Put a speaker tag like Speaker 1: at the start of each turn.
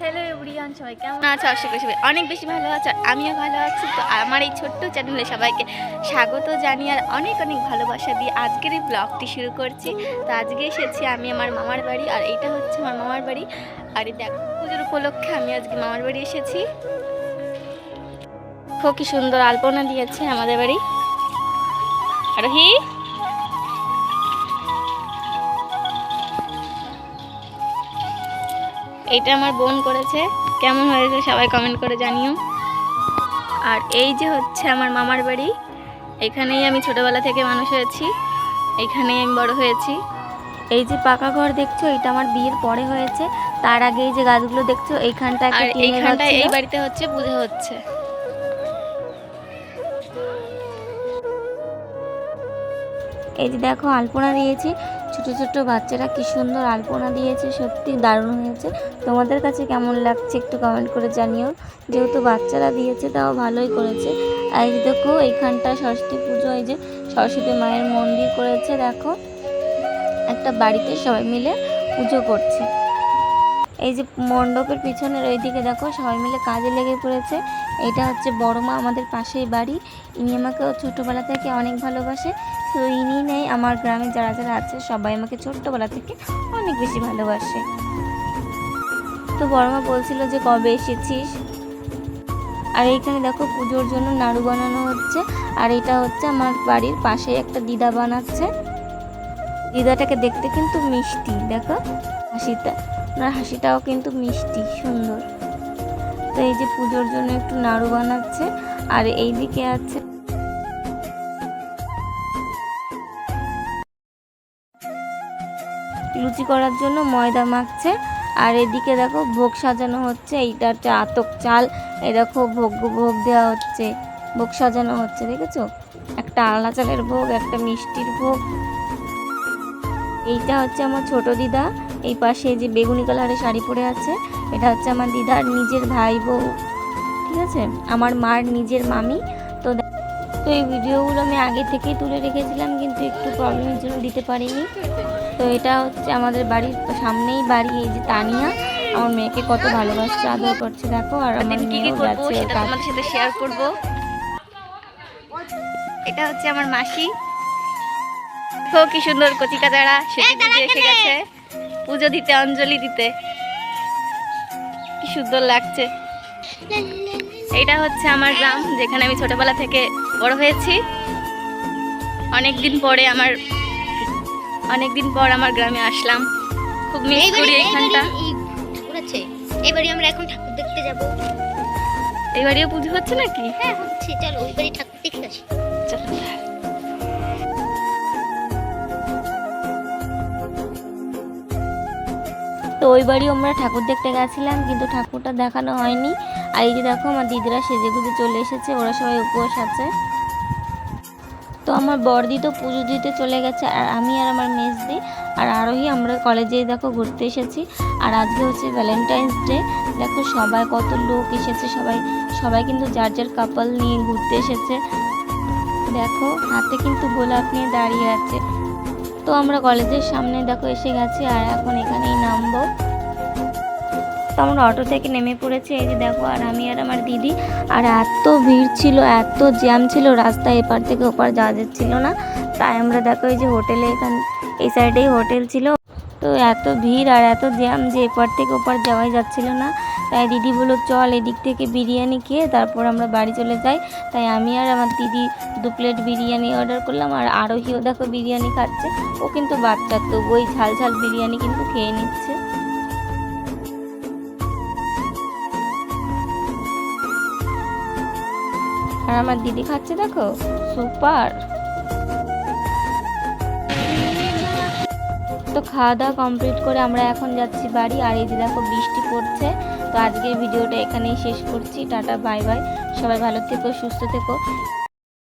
Speaker 1: Hello everyone সবাই কেমন আছো? আশা করি সবাই অনেক বেশি ভালো আছো আমিও ভালো আছি। তো আমার এই ছোট্ট চ্যানেলে সবাইকে স্বাগত জানিয়ে আর অনেক অনেক ভালোবাসা দিয়ে আজকের এই ব্লগটি শুরু করছি। তো আজকে এসেছি আমি আমার মামার বাড়ি আর এইটা হচ্ছে আমার মামার বাড়ি। আর এই দেখো পুজোর উপলক্ষে আমি আজকে মামার বাড়ি এসেছি। খুব কি সুন্দর আলপনা দিয়েছে আমাদের বাড়ি। আরোহী এইটা আমার বোন করেছে। কেমন হয়েছে সবাই কমেন্ট করে জানিও। আর এই যে হচ্ছে আমার মামার বাড়ি এখানেই আমি ছোটবেলা থেকে মানুষ হয়েছি এখানেই আমি বড় হয়েছি। এই যে পাকা ঘর দেখছ এটা আমার বিয়ের পরে হয়েছে। তার আগে এই যে গাছগুলো দেখছ এইখানটা
Speaker 2: আর এইখানটা এই বাড়িতে হচ্ছে পুজো হচ্ছে।
Speaker 1: এই যে দেখো আলপনা দিয়েছি। ছোট ছোট বাচ্চারা কি সুন্দর আলপনা দিয়েছে, সত্যি দারুণ হয়েছে। তোমাদের কাছে কেমন লাগছে একটু কমেন্ট করে জানিও। যেহেতু বাচ্চারা দিয়েছে, তাও ভালোই করেছে। আর এই দেখো এইখানটা সরস্বতী পুজো, এই যে সরস্বতী মায়ের মন্দির করেছে, দেখো। একটা বাড়িতে সবাই মিলে পুজো করছে। এই যে মণ্ডপের পিছনের ওইদিকে দেখো, সবাই মিলে কাজে লেগে পড়েছে। এটা হচ্ছে বড় মা, আমাদের পাশেই বাড়ি। ইনি আমাকেও ছোটোবেলা থেকে অনেক ভালোবাসে। তো ইনি নেই। আমার গ্রামে যারা যারা আছে, সবাই আমাকে ছোট্টবেলা থেকে অনেক বেশি ভালোবাসে। তো বড়মা বলছিল যে, কবে এসেছিস? আর এইখানে দেখো পুজোর জন্য নাড়ু বানানো হচ্ছে। আর এটা হচ্ছে আমার বাড়ির পাশে একটা দিদা বানাচ্ছে। দিদাটাকে দেখতে কিন্তু মিষ্টি, দেখো হাসিটা। ওনার হাসিটাও কিন্তু মিষ্টি, সুন্দর। তো এই যে পুজোর জন্য একটু নাড়ু বানাচ্ছে। আর এইদিকে আছে লুচি করার জন্য ময়দা মাখছে। আর এদিকে দেখো ভোগ সাজানো হচ্ছে, এইটা হচ্ছে আতক চাল। এই দেখো ভোগ ভোগ দেওয়া হচ্ছে, ভোগ সাজানো হচ্ছে, দেখেছ? একটা আলা চালের ভোগ, একটা মিষ্টির ভোগ। এইটা হচ্ছে আমার ছোট দিদা। এই পাশে যে বেগুনি কালারের শাড়ি পরে আছে, এটা হচ্ছে আমার দিদার নিজের ভাই বউ। ঠিক আছে? আমার মার নিজের মামি। তো তো এই ভিডিওগুলো আমি আগে থেকেই তুলে রেখেছিলাম, কিন্তু একটু প্রবলেমের জন্য দিতে পারিনি। তো এটা হচ্ছে আমাদের বাড়ির সামনেই বাড়ি এই যে তানিয়া। আমার মেয়েকে কত ভালোবাসছে আদর করছে দেখো আর আমার
Speaker 2: দিন কি কি
Speaker 1: মেয়েও
Speaker 2: করব
Speaker 1: যাচ্ছে
Speaker 2: সেটা। তোমাদের সাথে শেয়ার করব। এটা হচ্ছে আমার মাসি। দেখো কি সুন্দর কচি কাচারা সেটি এসে গেছে। পুজো দিতে অঞ্জলি দিতে। কি সুন্দর লাগছে। এটা হচ্ছে আমার গ্রাম যেখানে আমি ছোটবেলা থেকে বড় হয়েছি। অনেক দিন পরে আমার অনেক দিন পর আমার গ্রামে আসলাম। খুব মিস করি
Speaker 3: আছে এবারে আমরা এখন ঠাকুর দেখতে যাব।
Speaker 2: এই বাড়িও পুজো হচ্ছে নাকি?
Speaker 3: হ্যাঁ হচ্ছে। চলো ওই বাড়ি ঠাকুর দেখে আসি।
Speaker 2: চলো।
Speaker 1: তো ওই বাড়ি আমরা ঠাকুর দেখতে গেছিলাম কিন্তু ঠাকুরটা দেখানো হয়নি। আর এই যে দেখো আমার দিদিরা সেজে গুজে চলে এসেছে ওরা সবাই উপবাস আছে। তো আমার বড়দি তো পুজো দিতে চলে গেছে, আর আমি আর আমার মেজদি আর আরোহী আমরা কলেজে দেখো ঘুরতে এসেছি। আর আজকে হচ্ছে ভ্যালেন্টাইন্স ডে দেখো সবাই কত লোক এসেছে, সবাই সবাই কিন্তু যার যার কাপল নিয়ে ঘুরতে এসেছে। দেখো, হাতে কিন্তু গোলাপ নিয়ে দাঁড়িয়ে আছে। তো আমরা কলেজের সামনে দেখো এসে গেছি, আর এখন এখানেই নামবো। তো আমরা অটো থেকে নেমে পড়েছি। এই যে দেখো, আর আমি আর আমার দিদি। আর এত ভিড় ছিল, এত জ্যাম ছিল, রাস্তায় এপার থেকে ওপার যাওয়া যাচ্ছিল না। তাই আমরা দেখো এই যে হোটেলে এখান, এই সাইডেই হোটেল ছিল। তো এত ভিড় আর এত জ্যাম যে এপার থেকে ওপার যাওয়াই যাচ্ছিল না। তাই দিদি বলল, চল এদিক থেকে বিরিয়ানি খেয়ে তারপর আমরা বাড়ি চলে যাই। তাই আমি আর আমার দিদি দু প্লেট বিরিয়ানি অর্ডার করলাম। আর আরোহীও দেখো বিরিয়ানি খাচ্ছে। ও কিন্তু বাচ্চার তো ওই ঝাল ঝাল বিরিয়ানি কিন্তু খেয়ে নিচ্ছে। আর আমার দিদি খাচ্ছে দেখো? সুপার তো খাওয়া দাওয়া কমপ্লিট করে আমরা এখন যাচ্ছি বাড়ি, আর এই যে দেখো বৃষ্টি পড়ছে। তো আজকের ভিডিওটা এখানেই শেষ করছি। টাটা বাই বাই সবাই ভালো থেকো, সুস্থ থেকো।